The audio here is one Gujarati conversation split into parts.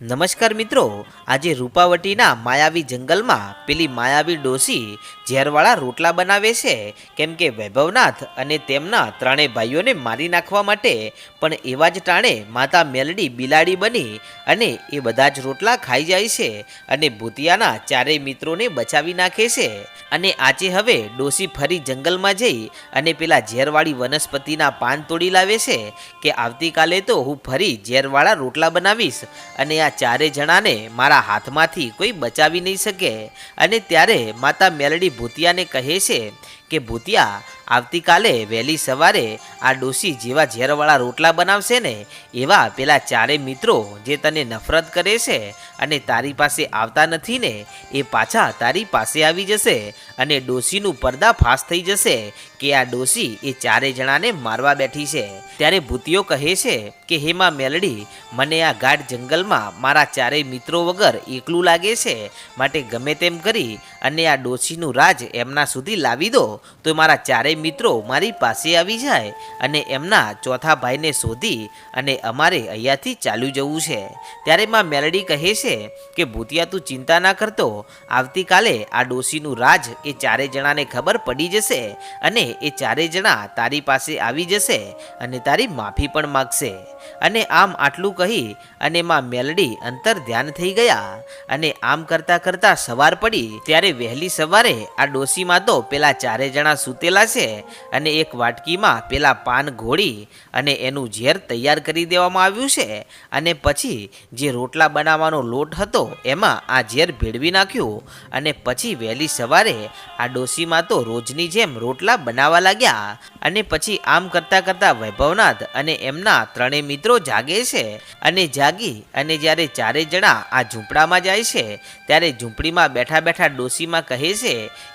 નમસ્કાર મિત્રો, આજે રૂપાવટીના માયાવી જંગલમાં પેલી માયાવી ડોસી ઝેરવાળા રોટલા બનાવે છે. કેમ કે વૈભવનાથ અને તેમના ત્રણેય ભાઈઓને મારી નાખવા માટે પણ એવા જ ટાણે માતા મેલડી બિલાડી બની અને એ બધા જ રોટલા ખાઈ જાય છે અને ભૂતિયાના ચારેય મિત્રોને બચાવી નાખે છે. અને આજે હવે ડોસી ફરી જંગલમાં જઈ અને પેલા ઝેરવાળી વનસ્પતિના પાન તોડી લાવે છે કે આવતીકાલે તો હું ફરી ઝેરવાળા રોટલા બનાવીશ અને આ ચારે જણાને મારા હાથમાંથી કોઈ બચાવી નહીં શકે. અને ત્યારે માતા મેલડી ભૂતિયાને કહે છે કે, ભૂતિયા આવતીકાલે વહેલી સવારે આ ડોશી જેવા ઝેરવાળા રોટલા બનાવશે ને એવા પેલા ચારે મિત્રો જે તને નફરત કરે છે અને તારી પાસે આવતા નથી ને, એ પાછા તારી પાસે આવી જશે અને ડોશીનું પડદા ફાસ થઈ જશે કે આ ડોશી એ ચારે જણાને મારવા બેઠી છે. ત્યારે ભૂતિયો કહે છે કે હેમા મેલડી, મને આ ગાઢ જંગલમાં મારા ચારેય મિત્રો વગર એકલું લાગે છે. માટે ગમે તેમ કરી અને આ ડોશીનું રાજ એમના સુધી લાવી દો. તો મારા ચારેય મિત્રો મારી પાસે આવી જાય અને એમના ચોથા ભાઈને શોધી અને અમારે અહીંયાથી ચાલુ જવું છે. ત્યારે માં મેલડી કહે છે કે, ભૂતિયા, તું ચિંતા ના કરતો. આવતીકાલે આ ડોસીનું રાજ એ ચારે જણાને ખબર પડી જશે અને એ ચારે જણા તારી પાસે આવી જશે અને તારી માફી પણ માગશે. અને આમ આટલું કહી અને માં મેલડી અંતર ધ્યાન થઈ ગયા અને આમ કરતા કરતા સવાર પડી. ત્યારે વહેલી સવારે આ ડોસીમાં તો પેલા ચારે જણા સૂતેલા છે અને એક વાટકીમાં પેલા પાન ઘોળી અને એનું ઝેર તૈયાર કરી દેવામાં આવ્યું છે. અને પછી જે રોટલા બનાવવાનો લોટ હતો, એમાં આ ઝેર ભેળવી નાખ્યું અને પછી વહેલી સવારે આ ડોસીમાં તો રોજની જેમ રોટલા બનાવવા લાગ્યા. અને પછી આમ કરતા કરતા વૈભવનાથ અને એમના ત્રણેય મિત્રો જાગે છે અને જાગી અને જ્યારે ચારે જણા આ ઝૂંપડામાં જાય છે, ત્યારે ઝૂંપડીમાં બેઠા બેઠા ડોસીમાં કહે છે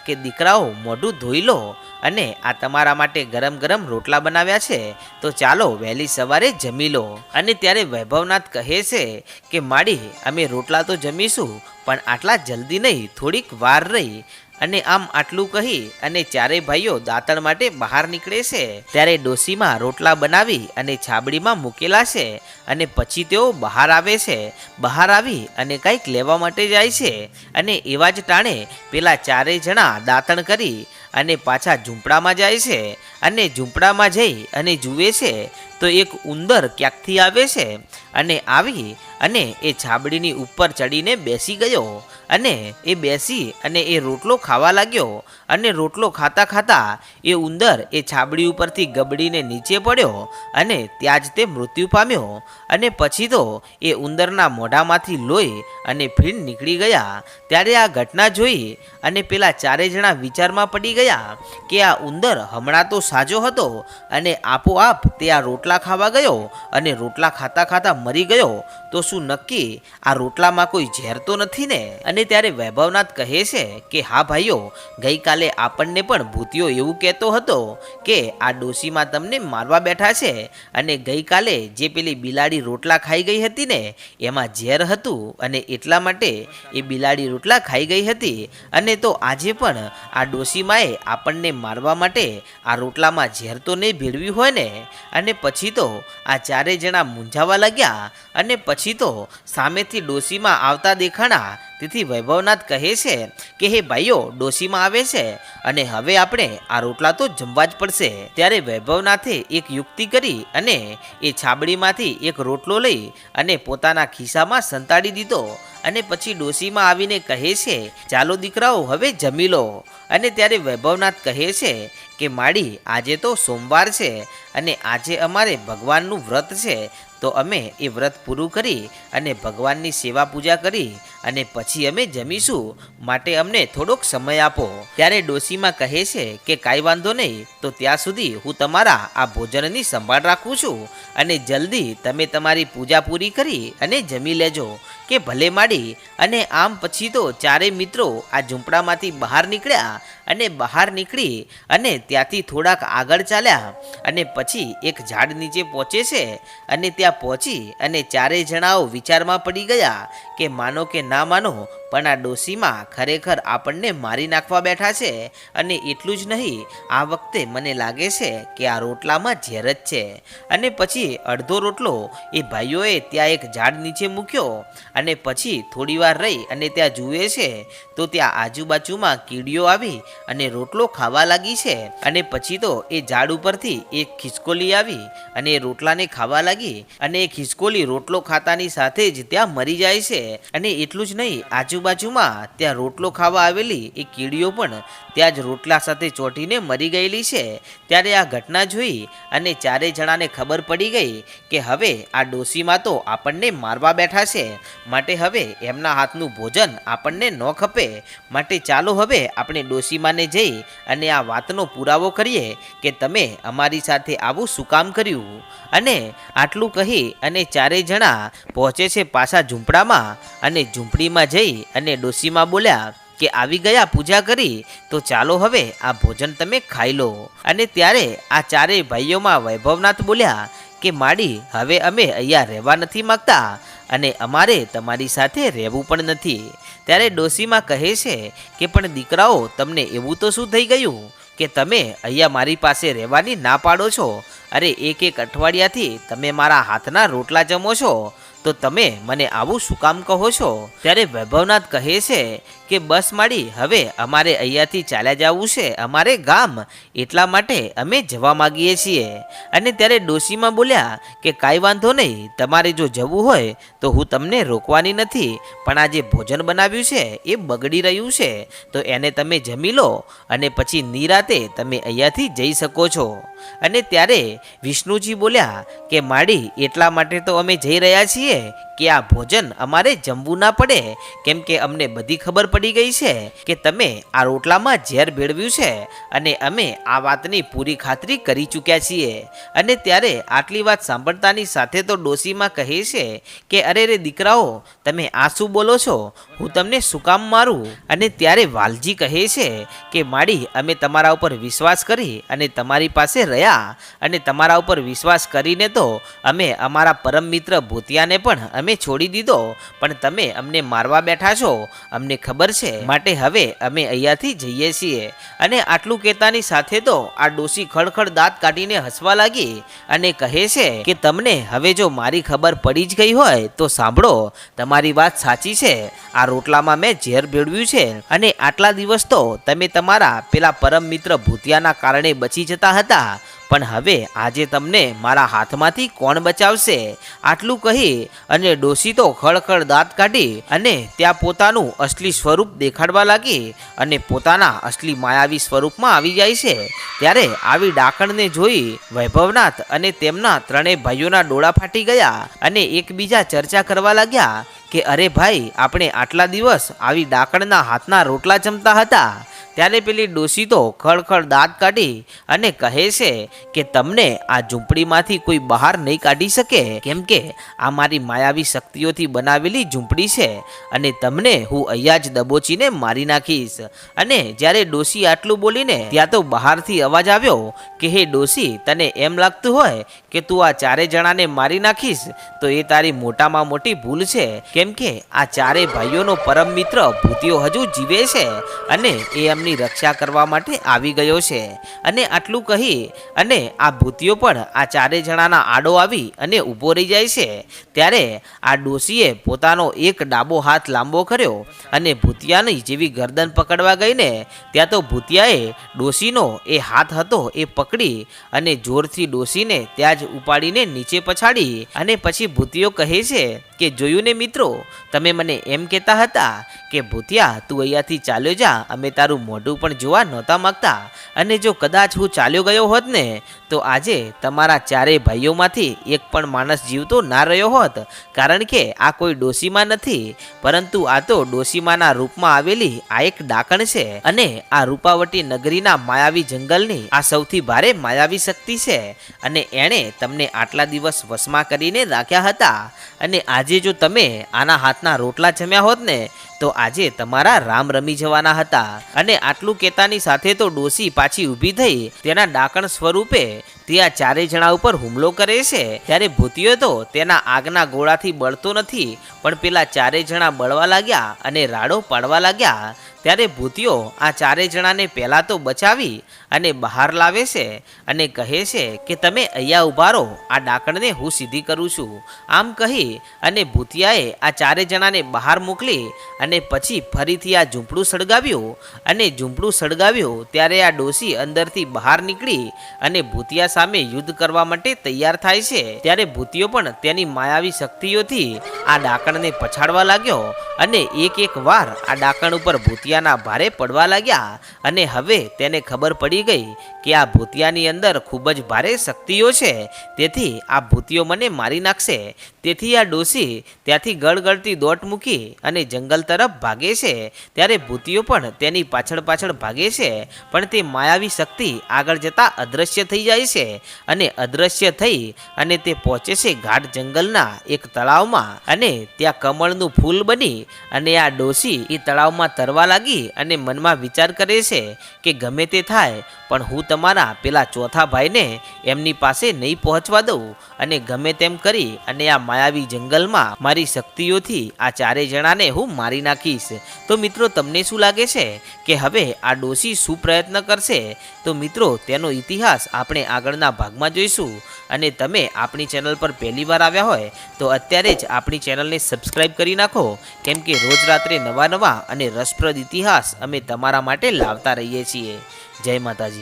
કે દીકરાઓ મોઢું ધોઈ લો અને આ તમારા માટે ગરમ ગરમ રોટલા બનાવ્યા છે, તો ચાલો વહેલી સવારે જમી લો. અને ત્યારે વૈભવનાથ કહે છે કે, માડી, અમે રોટલા તો જમીશું, પણ આટલા જલ્દી નહીં, થોડીક વાર રહી. અને આમ આટલું કહી અને ચારેય ભાઈઓ દાંતણ માટે બહાર નીકળે છે. ત્યારે ડોસીમાં રોટલા બનાવી અને છાબડીમાં મૂકેલા છે અને પછી તેઓ બહાર આવે છે. બહાર આવી અને કંઈક લેવા માટે જાય છે અને એવા જ ટાણે પેલા ચારેય જણા દાંતણ કરી અને પાછા ઝૂંપડામાં જાય છે અને ઝૂંપડામાં જઈ અને જુએ છે તો એક ઉંદર ક્યાંકથી આવે છે? અને આવી અને એ છાબડીની ઉપર ચડીને બેસી ગયો. અને એ બેસી અને એ રોટલો ખાવા લાગ્યો. અને રોટલો ખાતા ખાતા એ ઉંદર એ છાબડી ઉપરથી ગબડીને નીચે પડ્યો અને ત્યાં જ તે મૃત્યુ પામ્યો. અને પછી તો એ ઉંદરના મોઢામાંથી લોહી અને ફીણ નીકળી ગયા. ત્યારે આ ઘટના જોઈ અને પેલા ચારે જણા વિચારમાં પડી ગયા કે આ ઉંદર હમણાં તો સાજો હતો અને આપોઆપ તે આ રોટલા ખાવા ગયો અને રોટલા ખાતા ખાતા મરી ગયો, તો શું નક્કી? આ રોટલામાં કોઈ ઝેર તો નથી ને? અને ત્યારે વૈભવનાથ કહે છે કે, હા ભાઈઓ, ગઈકાલે આપણને પણ ભૂતિયો એવું કહેતો હતો કે, આ ડોશીમાં તમને મારવા બેઠા છે અને ગઈકાલે જે પેલી બિલાડી રોટલા ખાઈ ગઈ હતી ને, એમાં ઝેર હતું અને એટલા માટે એ બિલાડી રોટલા ખાઈ ગઈ હતી. અને તો આજે પણ આ ડોશીમાએ આપણને મારવા માટે આ રોટલામાં ઝેર તો નહીં ભેળવી હોય ને? અને પછી તો આ ચારે જણા મૂંઝાવા લાગ્યા અને પછી તો સામેથી ડોશીમાં આવતા દેખાણા. તેથી વૈભવનાથ કહે છે કે, હે ભાઈઓ, ડોશીમાં આવે છે અને હવે આપણે આ રોટલા તો જમવા જ પડશે. ત્યારે વૈભવનાથે એક યુક્તિ કરી અને એ છાબડીમાંથી એક રોટલો લઈ અને પોતાના ખિસ્સામાં સંતાડી દીધો. અને પછી ડોશીમાં આવીને કહે છે, ચાલો દીકરાઓ, હવે જમી લો. અને ત્યારે વૈભવનાથ કહે છે કે, માડી, આજે તો સોમવાર છે અને આજે અમારે ભગવાનનું વ્રત છે. તો અમે એ વ્રત પૂરું કરી અને ભગવાનની સેવા પૂજા કરી અને પછી અમે જમીશું. માટે અમને થોડોક સમય આપો. ત્યારે ડોશીમાં કહે છે કે, કાંઈ વાંધો નહીં. તો ત્યાં સુધી હું તમારા આ ભોજનની સંભાળ રાખું છું અને જલ્દી તમે તમારી પૂજા પૂરી કરી અને જમી લેજો. કે ભલે માડી અને આમ પછી તો ચારેય મિત્રો આ ઝૂંપડામાંથી બહાર નીકળ્યા અને બહાર નીકળી અને ત્યાંથી થોડાક આગળ ચાલ્યા અને પછી એક ઝાડ નીચે પહોંચે છે અને ત્યાં પહોંચી અને ચારેય જણાઓ વિચારમાં પડી ગયા કે માનો કે ના માનો, પણ આ ડોસીમાં ખરેખર આપણને મારી નાખવા બેઠા છે અને એટલું જ નહીં, આ વખતે મને લાગે છે કે આ રોટલામાં ઝેર જ છે. અને પછી અડધો રોટલો એ ભાઈઓએ ત્યાં એક ઝાડ નીચે મૂક્યો અને પછી થોડી વાર રહી અને ત્યાં જુએ છે, તો ત્યાં આજુબાજુમાં કીડીઓ આવી અને રોટલો ખાવા લાગી છે. અને પછી તો એ ઝાડ ઉપરથી એક ખિસકોલી આવી અને એ રોટલાને ખાવા લાગી અને એ ખિસકોલી રોટલો ખાતાની સાથે જ ત્યાં મરી જાય છે. અને એટલું જ નહીં, આજુબાજુમાં ત્યાં રોટલો ખાવા આવેલી એ કીડીઓ પણ ત્યાં જ રોટલા સાથે ચોંટીને મરી ગયેલી છે. ત્યારે આ ઘટના જોઈ અને ચારે જણાને ખબર પડી ગઈ કે હવે આ ડોસીમાં તો આપણને મારવા બેઠા છે. માટે હવે એમના હાથનું ભોજન આપણને ન ખપે. માટે ચાલો હવે આપણે ડોશીમાને જઈ અને આ વાતનો પુરાવો કરીએ કે તમે અમારી સાથે આવું શું કામ કર્યું? અને આટલું કહી અને ચારેય જણા પહોંચે છે પાછા ઝૂંપડામાં અને ઝૂંપડીમાં જઈ અને ડોશીમાં બોલ્યા કે આવી ગયા પૂજા કરી, તો ચાલો હવે આ ભોજન તમે ખાઈ લો. અને ત્યારે આ ચારેય ભાઈઓમાં વૈભવનાથ બોલ્યા કે માડી, હવે અમે અહીંયા રહેવા નથી માગતા. અને અમારે તમારી સાથે રહેવું પણ નથી. ત્યારે ડોસીમાં કહે છે કે, પણ દીકરાઓ, તમને એવું તો શું થઈ ગયું? કે તમે અહીંયા મારી પાસે રહેવાની ના પાડો છો? અરે, એક એક અઠવાડિયાથી તમે મારા હાથના રોટલા જમો છો? તો તમે મને આવું શું કામ કહો છો? ત્યારે વૈભવનાથ કહે છે કે, બસ માડી હવે અમારે અહીંયાથી ચાલ્યા જવું છે. અમારે ગામ એટલા માટે અમે જવા માગીએ છીએ. અને ત્યારે ડોશીમાં બોલ્યા કે, કાંઈ વાંધો નહીં. તમારે જો જવું હોય તો હું તમને રોકવાની નથી, પણ આ જે ભોજન બનાવ્યું છે. એ બગડી રહ્યું છે. તો એને તમે જમી લો અને પછી નિરાતે તમે અહીંયાથી જઈ શકો છો. અને ત્યારે વિષ્ણુજી બોલ્યા કે, માડી, એટલા માટે તો અમે જઈ રહ્યા છીએ કે આ ભોજન અમારે જમવું ના પડે. કેમ કે અમને બધી ખબર પડી ગઈ છે કે તમે આ રોટલામાં ઝેર ભેળવ્યું છે અને અમે આ વાતની પૂરી ખાતરી કરી ચૂક્યા છીએ. અને ત્યારે આટલી વાત સાંભળતાની સાથે તો ડોસીમાં કહે છે કે, અરે રે દીકરાઓ, તમે આ શું બોલો છો? હું તમને શું કામ મારું? અને ત્યારે વાલજી કહે છે કે, માડી, અમે તમારા ઉપર વિશ્વાસ કરી અને તમારી પાસે રહ્યા અને તમારા ઉપર વિશ્વાસ કરીને તો અમે અમારા પરમ મિત્ર ભૂતિયાને પણ અમે છોડી દીધો. પણ તમે અમને મારવા બેઠા છો. અમને ખબર છે. માટે હવે અમે અહીંયાથી જઈએ છીએ. અને આટલું કહેતાની સાથે તો આ ડોસી ખડખડ દાંત કાઢીને હસવા લાગી અને કહે છે કે, તમને હવે જો મારી ખબર પડી જ ગઈ હોય તો સાંભળો. તમારી વાત સાચી છે. આ રોટલામાં મેં ઝેર ભેળવ્યું છે. અને આટલા દિવસ તો તમે તમારા પેલા પરમ મિત્ર ભૂતિયાના કારણે બચી જતા હતા. પણ હવે આજે તમને મારા હાથમાંથી કોણ બચાવશે આટલું કહી અને ડોસી તો ખળખળ દાંત કાઢી અને ત્યાં પોતાનું અસલી સ્વરૂપ દેખાડવા લાગી અને પોતાના અસલી માયાવી સ્વરૂપમાં આવી જાય છે. ત્યારે આવી ડાકણને જોઈ વૈભવનાથ અને તેમના ત્રણેય ભાઈઓના ડોળા ફાટી ગયા અને એકબીજા ચર્ચા કરવા લાગ્યા કે અરે ભાઈ, આપણે આટલા દિવસ આવી ડાકણના હાથના રોટલા જમતા હતા. ત્યારે પેલી ડોસી તો ખળખળ દાંત કાઢી અને કહે છે કે તમને આ ઝૂંપડીમાંથી કોઈ બહાર નહીં કાઢી શકે. કેમ કે આ મારી માયાવી શક્તિઓથી બનાવેલી ઝૂંપડી છે અને તમને હું અહીંયા જ દબોચીને મારી નાખીશ. અને જ્યારે ડોસી આટલું બોલીને ત્યાં તો બહારથી અવાજ આવ્યો કે, હે ડોસી તને એમ લાગતું હોય કે તું આ ચારે જણાને મારી નાખીશ, તો એ તારી મોટામાં મોટી ભૂલ છે. કેમ કે આ ચારે ભાઈઓનો પરમ મિત્ર ભૂતિઓ હજુ જીવે છે અને એ એમની રક્ષા કરવા માટે આવી ગયો છે. અને આટલું કહી અને આ ભૂતિયો પણ આ ચારે જણાના આડો આવી અને ઊભો રહી જાય છે. ત્યારે આ ડોશીએ પોતાનો એક ડાબો હાથ લાંબો કર્યો અને ભૂતિયાની જેવી ગરદન પકડવા ગઈને ત્યાં તો ભૂતિયાએ ડોશીનો એ હાથ હતો એ પકડી અને જોરથી ડોશીને ત્યાં જ ઉપાડીને નીચે પછાડી અને પછી ભૂતિયો કહે છે કે, જોયું ને મિત્રો, તમે મને એમ કહેતા હતા કે, ભૂતિયા, તું અહીંયાથી ચાલ્યો જા, અમે તારું મોઢું પણ જોવા નહોતા માગતા. અને જો કદાચ હું ચાલ્યો ગયો હોત ને, તો આજે તમારા ચારેય ભાઈઓમાંથી એક પણ માણસ જીવતો ના રહ્યો હોત. કારણ કે આ કોઈ ડોસીમાં નથી, પરંતુ આ તો ડોસીમાના રૂપમાં આવેલી આ એક ડાકણ છે. અને આ રૂપાવટી નગરીના માયાવી જંગલની આ સૌથી ભારે માયાવી શક્તિ છે. અને એણે તમને આટલા દિવસ વશમાં કરીને રાખ્યા હતા. અને આજે જો તમે આના હાથના રોટલા જમ્યા હોત ને, તો આજે તમારા રામ રમી જવાના હતા. અને આટલું કહેતાની સાથે તો ડોસી પાછી ઊભી થઈ તેના ડાકણ સ્વરૂપે તે આ ચારેય જણા ઉપર હુમલો કરે છે. ત્યારે ભૂતિયો તો તેના આગના ગોળાથી બળતો નથી, પણ પેલા ચારેય જણા બળવા લાગ્યા અને રાડો પાડવા લાગ્યા. ત્યારે ભૂતિયો આ ચારેય જણાને પહેલાં તો બચાવી અને બહાર લાવે છે અને કહે છે કે તમે અહીંયા ઊભા રહો, આ ડાકણને હું સીધી કરું છું. આમ કહી અને ભૂતિયાએ આ ચારે જણાને બહાર મોકલી અને પછી ફરીથી આ ઝૂંપડું સળગાવ્યું અને ઝૂંપડું સળગાવ્યું ત્યારે આ ડોસી અંદરથી બહાર નીકળી અને ભૂતિયા સામે યુદ્ધ કરવા માટે તૈયાર થાય છે. ત્યારે ભૂતિયો પણ તેની માયાવી શક્તિઓથી આ ડાકણને પછાડવા લાગ્યો અને એક એક વાર આ ડાકણ ઉપર ભૂતિયાના ભારે પડવા લાગ્યા અને હવે તેને ખબર પડી ગઈ કે આ ભૂતિયાની અંદર ખૂબ જ ભારે શક્તિઓ છે. તેથી આ ભૂતિઓ મને મારી નાખશે. તેથી આ ડોસી ત્યાંથી ગળગળતી દોટ મૂકી અને જંગલ તરફ ભાગે છે. ત્યારે ભૂતિઓ પણ તેની પાછળ પાછળ ભાગે છે, પણ તે માયાવી શક્તિ આગળ જતાં અદૃશ્ય થઈ જાય છે અને અદૃશ્ય થઈ અને તે પહોંચે છે ઘાટ જંગલના એક તળાવમાં અને ત્યાં કમળનું ફૂલ બની અને આ ડોસી એ તળાવમાં તરવા લાગી અને મનમાં વિચાર કરે છે કે ગમે તે થાય, પણ હું તમારા પેલા ચોથા ભાઈને એમની પાસે નહીં પહોંચવા દઉં અને ગમે તેમ કરી અને આ માયાવી જંગલમાં મારી શક્તિઓથી આ ચારે જણાને હું મારી નાખીશ. તો મિત્રો, તમને શું લાગે છે કે હવે આ ડોશી શું પ્રયત્ન કરશે? તો મિત્રો, તેનો ઇતિહાસ આપણે આગળના ભાગમાં જોઈશું. અને તમે આપણી ચેનલ પર પહેલીવાર આવ્યા હોય, તો અત્યારે જ આપણી ચેનલને સબસ્ક્રાઇબ કરી નાખો. કેમ કે રોજ રાત્રે નવા નવા અને રસપ્રદ ઇતિહાસ અમે તમારા માટે લાવતા રહીએ છીએ. જય માતાજી.